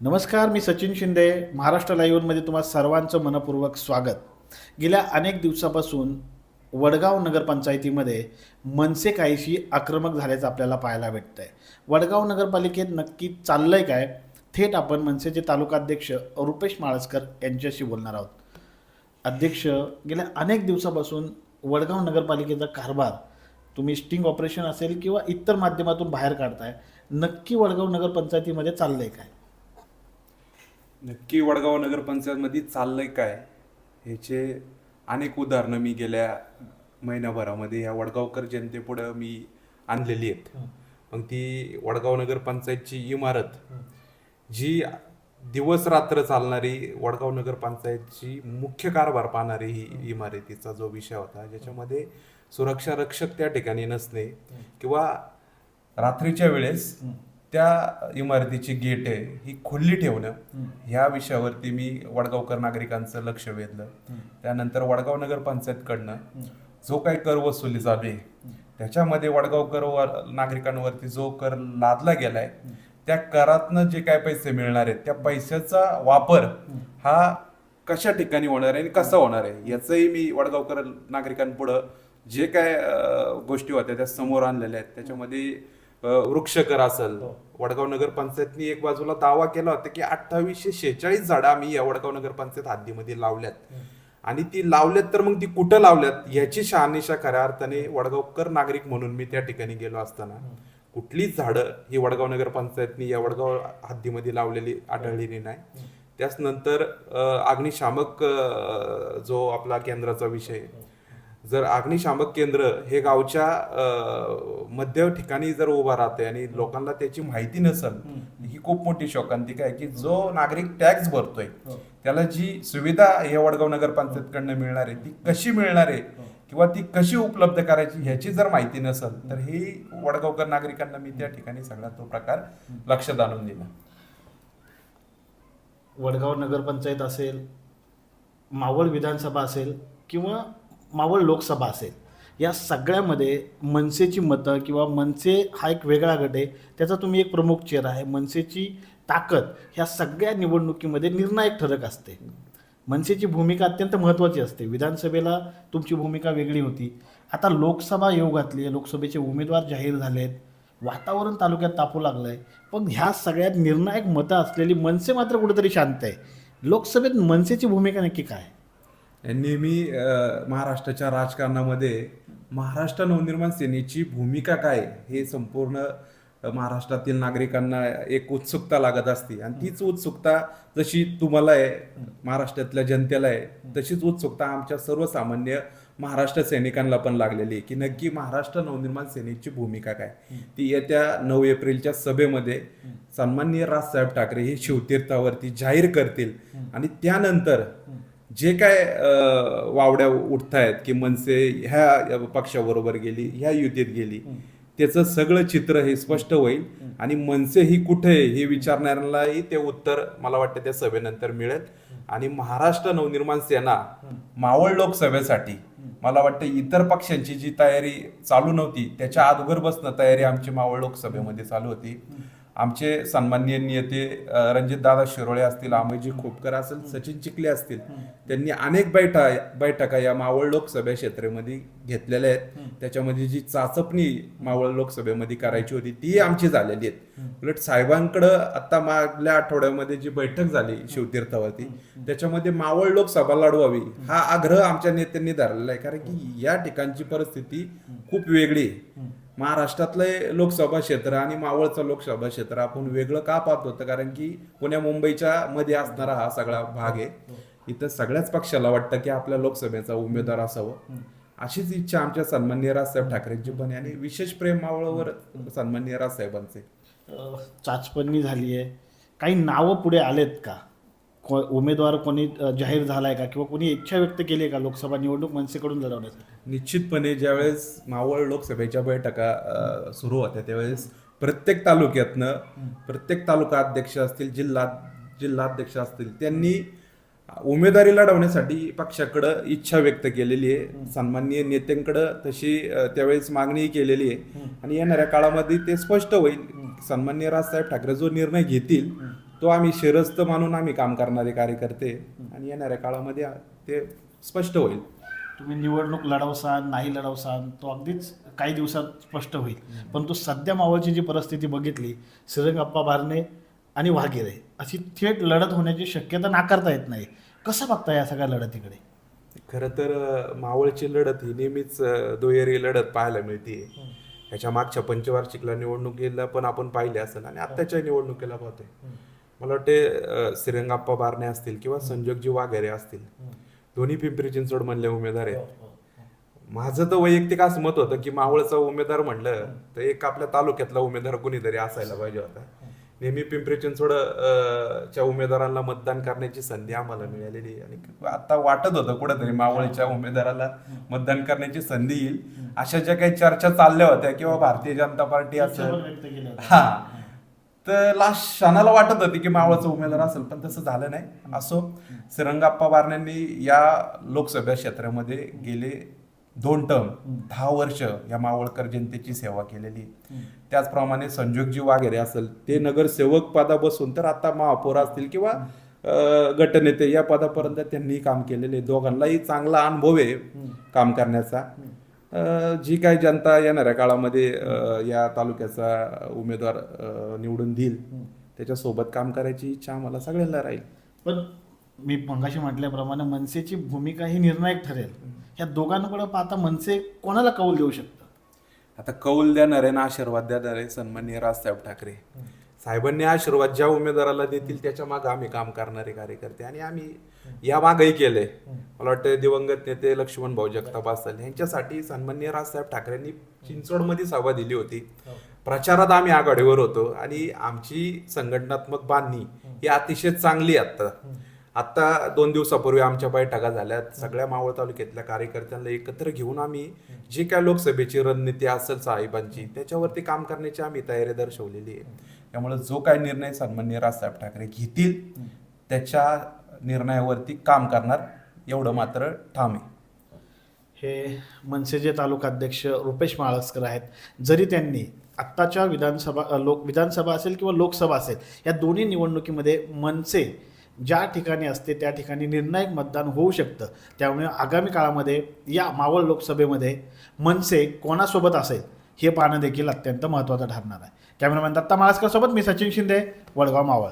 नमस्कार मी सचिन शिंदे. महाराष्ट्र लाईव्हमध्ये तुम्हा सर्वांचं मनपूर्वक स्वागत. गेल्या अनेक दिवसापासून वडगाव नगरपंचायतीमध्ये मनसे काहीशी आक्रमक झाल्याचं आपल्याला पाहायला भेटतं आहे वडगाव नगरपालिकेत नक्की चाललं आहे काय? थेट आपण मनसेचे तालुकाध्यक्ष रुपेश माळसकर यांच्याशी बोलणार आहोत. अध्यक्ष गेल्या अनेक दिवसापासून वडगाव नगरपालिकेचा कारभार तुम्ही स्टिंग ऑपरेशन असेल किंवा इतर माध्यमातून बाहेर काढताय नक्की वडगाव नगरपंचायतीमध्ये चाललं आहे काय? नक्की वडगाव नगरपंचायतमध्ये चाललंय काय? ह्याचे अनेक उदाहरणं मी गेल्या महिन्याभरामध्ये या वडगावकर जनतेपुढं मी आणलेली आहेत. मग ती वडगाव नगरपंचायतची इमारत जी दिवस रात्र चालणारी वडगाव नगरपंचायतची मुख्य कारभार पाहणारी ही इमारतीचा जो विषय होता ज्याच्यामध्ये सुरक्षा रक्षक त्या ठिकाणी नसणे किंवा रात्रीच्या वेळेस त्या इमारतीची गेट आहे ही खुल्ली ठेवणं ह्या विषयावरती मी वडगावकर नागरिकांचं लक्ष वेधलं. त्यानंतर वडगाव नगरपंचायतकडनं जो काही कर वसुली चालू आहे त्याच्यामध्ये वडगावकर वर- नागरिकांवरती जो कर लादला गेलाय त्या करातनं जे काय पैसे मिळणार आहेत त्या पैशाचा वापर हा कशा ठिकाणी होणार आहे आणि कसा होणार आहे याचंही मी वडगावकर नागरिकांपुढं जे काय गोष्टी होत्या त्या समोर आणलेल्या आहेत. त्याच्यामध्ये वृक्षकर असेल. वडगाव नगरपंचायतनी एक बाजूला दावा केला होता की अठ्ठावीसशे शेहेचाळीस झाडं आम्ही या वडगाव नगरपंचायत हद्दीमध्ये लावल्यात. आणि ती लावल्यात तर मग ती कुठं लावल्यात? याची शहानिशा खऱ्या अर्थाने वडगावकर नागरिक म्हणून मी त्या ठिकाणी गेलो असताना. कुठलीच झाडं ही वडगाव नगरपंचायतनी या वडगाव हद्दीमध्ये लावलेली आढळलेली नाही. त्याच नंतर अग्निशामक जो आपला केंद्राचा विषय आहे. जर अग्निशामक केंद्र हे गावच्या मध्य ठिकाणी जर उभा राहते आणि लोकांना त्याची माहिती नसेल ही खूप मोठी शोकांतिका आहे की जो नागरिक टॅक्स भरतोय त्याला जी सुविधा हे वडगाव नगरपंचायतकडनं मिळणार आहे ती कशी मिळणार आहे किंवा ती कशी उपलब्ध करायची ह्याची जर माहिती नसेल तर ही वडगावकर नागरिकांना मी त्या ठिकाणी सगळा तो प्रकार लक्षात आणून दिला. वडगाव नगरपंचायत असेल मावळ विधानसभा असेल किंवा मावळ लोकसभा असेल या सगळ्यामध्ये मनसेची मतं किंवा मनसे हा एक वेगळा गट आहे त्याचा तुम्ही एक प्रमुख चेहरा आहे. मनसेची ताकद ह्या सगळ्या निवडणुकीमध्ये निर्णायक ठरक असते. मनसेची भूमिका अत्यंत महत्त्वाची असते. विधानसभेला तुमची भूमिका वेगळी होती. आता लोकसभा येऊ घातली आहे लोकसभेचे उमेदवार जाहीर झाले आहेत वातावरण तालुक्यात तापू लागलं आहे पण ह्या सगळ्यात निर्णायक मतं असलेली मनसे मात्र कुठेतरी शांत आहे. लोकसभेत मनसेची भूमिका नक्की काय? नेहमी महाराष्ट्राच्या राजकारणामध्ये महाराष्ट्र नवनिर्माण सेनेची भूमिका काय हे संपूर्ण महाराष्ट्रातील नागरिकांना एक उत्सुकता लागत असते. आणि तीच उत्सुकता जशी तुम्हाला आहे महाराष्ट्रातल्या जनतेला आहे तशीच उत्सुकता आमच्या सर्वसामान्य महाराष्ट्र सैनिकांना पण लागलेली आहे की नक्की महाराष्ट्र नवनिर्माण सेनेची भूमिका काय? ती येत्या नऊ एप्रिलच्या सभेमध्ये सन्माननीय राजसाहेब ठाकरे हे शिवतीर्थावरती जाहीर करतील. आणि त्यानंतर जे काय वावड्या उठतायत की मनसे ह्या पक्षाबरोबर गेली ह्या युतीत गेली त्याचं सगळं चित्र हे स्पष्ट होईल आणि मनसे ही कुठे आहे हे विचारणाऱ्यांनाही ते उत्तर मला वाटतं त्या सभेनंतर मिळेल. आणि महाराष्ट्र नवनिर्माण सेना मावळ लोकसभेसाठी मला वाटतं इतर पक्षांची जी तयारी चालू नव्हती त्याच्या अगोदर बसणं तयारी आमची मावळ लोकसभेमध्ये चालू होती. आमचे सन्माननीय नेते रणजित दादा शिरोळे असतील अमयजी खोपकर असेल सचिन चिखले असतील त्यांनी अनेक बैठा बैठका या मावळ लोकसभा क्षेत्रामध्ये घेतलेल्या आहेत. त्याच्यामध्ये जी चाचपणी मावळ लोकसभेमध्ये करायची होती ती आमची झालेली आहेत. उलट साहेबांकडं आता मागल्या आठवड्यामध्ये जी बैठक झाली शिवतीर्थावरती त्याच्यामध्ये मावळ लोकसभा लढवावी हा आग्रह आमच्या नेत्यांनी धरलेला आहे. कारण की या ठिकाणची परिस्थिती खूप वेगळी आहे. महाराष्ट्रातलं लोकसभा क्षेत्र आणि मावळचं लोकसभा क्षेत्र. आपण वेगळं का पाहत होतं? कारण की पुण्या मुंबईच्या मध्ये असणारा हा सगळा भाग आहे. इथं सगळ्याच पक्षाला वाटतं की आपल्या लोकसभेचा उमेदवार असावं. अशीच इच्छा आमच्या सन्माननीय राजसाहेब ठाकरेंची पण आणि विशेष प्रेम मावळवर सन्माननीय राजसाहेबांचे. चाचपणी झाली आहे काही नावं पुढे आलेत का? को उमेदवार कोणी जाहीर झालाय का? किंवा कोणी इच्छा व्यक्त केली आहे का लोकसभा निवडणूक मनसेकडून लढवण्यासाठी निश्चितपणे ज्यावेळेस मावळ लोकसभेच्या बैठका सुरू होत्या त्यावेळेस प्रत्येक तालुक्यातनं प्रत्येक तालुका अध्यक्ष असतील जिल्हा जिल्हाध्यक्ष असतील त्यांनी उमेदवारी लढवण्यासाठी पक्षाकडं इच्छा व्यक्त केलेली आहे. सन्माननीय नेत्यांकडं तशी त्यावेळेस मागणी केलेली आहे. आणि येणाऱ्या काळामध्ये ते स्पष्ट होईल. सन्माननीय राजसाहेब ठाकरे जो निर्णय घेतील तो आम्ही शिरस्त मानून आम्ही काम करणारे कार्यकर्ते आणि येणाऱ्या काळामध्ये ते स्पष्ट होईल. तुम्ही निवडणूक लढवसाल नाही लढवसाल तो अगदीच काही दिवसात स्पष्ट होईल. परंतु सध्या मावळची जी परिस्थिती बघितली श्रीरंगप्पा बारणे आणि वाघेरे अशी थेट लढत होण्याची शक्यता नाकारता येत नाही. कसं बघता या सगळ्या लढतीकडे? खरं तर मावळची लढत ही नेहमीच दुहेरी लढत पाहायला मिळते ह्याच्या मागच्या पंचवार्षिकला निवडणुकीला पण आपण पाहिले असेल आणि आत्ताच्या निवडणुकीला पाहतोय. मला वाटते श्रीरंगाप्पा बारणे असतील किंवा संजोगजी वाघेरे असतील. दोन्ही पिंपरी चिंचवड मधले उमेदवार आहेत. माझं तर वैयक्तिक असं मत होतं की मावळचा उमेदवार म्हणलं तर एक आपल्या तालुक्यातला उमेदवार कोणीतरी असायला पाहिजे होता. नेहमी पिंपरी चिंचवड च्या उमेदवारांना मतदान करण्याची संधी आम्हाला मिळालेली. आणि आता वाटत होतं कुठेतरी मावळच्या उमेदवाराला मतदान करण्याची संधी येईल. अशा ज्या काही चर्चा चालल्या होत्या किंवा भारतीय जनता पार्टी होतं. हा. तर लास्ट क्षणाला वाटत होती की मावळचा उमेदवार असेल पण तसं झालं नाही. असो श्रीरंगाप्पा बारण्यांनी या लोकसभा क्षेत्रामध्ये गेले दोन टर्म दहा वर्ष या मावळकर जनतेची सेवा केलेली. त्याचप्रमाणे संजोगजी वागेरे असेल ते नगरसेवक पदापासून तर आता महापौर असतील किंवा गटनेते या पदापर्यंत त्यांनी काम केलेले. दोघांनाही चांगला अनुभव आहे काम करण्याचा. जी काही जनता येणाऱ्या काळामध्ये या तालुक्याचा उमेदवार निवडून देईल त्याच्यासोबत काम करायची इच्छा आम्हाला सगळ्यांना राहील. पण मी मंगाशी म्हटल्याप्रमाणे मनसेची भूमिका ही निर्णायक ठरेल. या दोघांकडे पाहता मनसे कोणाला कौल देऊ शकतं? आता कौल देणारे ना आशीर्वाद देणारे सन्माननीय राजसाहेब ठाकरे. साहेबांनी आशीर्वाद ज्या उमेदवाराला देतील त्याच्यामागे आम्ही काम करणारे कार्यकर्ते आणि आम्ही या मागही केले मला वाटतं दिवंगत नेते लक्ष्मण भाऊ जगताप असतील यांच्यासाठी सन्माननीय राजसाहेब ठाकरेंनी चिंचवडमध्ये सभा दिली होती. प्रचारात आम्ही आघाडीवर होतो आणि आमची संघटनात्मक बांधणी ही अतिशय चांगली आहे आता आता दोन दिवसापूर्वी आमच्या बैठका झाल्यात. सगळ्या मावळ तालुक्यातल्या कार्यकर्त्यांना एकत्र घेऊन आम्ही जी काय लोकसभेची रणनीती असेल साहेबांची त्याच्यावरती काम करण्याची आम्ही तयारी दर्शवलेली आहे. त्यामुळे जो काय निर्णय सन्माननीय राजसाहेब ठाकरे घेतील त्याच्या निर्णयावरती काम करणार एवढं मात्र ठाम आहे. हे मनसेचे तालुकाध्यक्ष रुपेश माळसकर आहेत. जरी त्यांनी आत्ताच्या विधानसभा लोक विधानसभा असेल किंवा लोकसभा असेल या दोन्ही निवडणुकीमध्ये मनसे ज्या ठिकाणी असते त्या ठिकाणी निर्णायक मतदान होऊ शकतं. त्यामुळे आगामी काळामध्ये या मावळ लोकसभेमध्ये मनसे कोणासोबत असेल हे पाहणं देखील अत्यंत महत्त्वाचं ठरणार आहे. कॅमेरामॅन दत्ता माळसकर सोबत मी सचिन शिंदे वडगाव मावळ.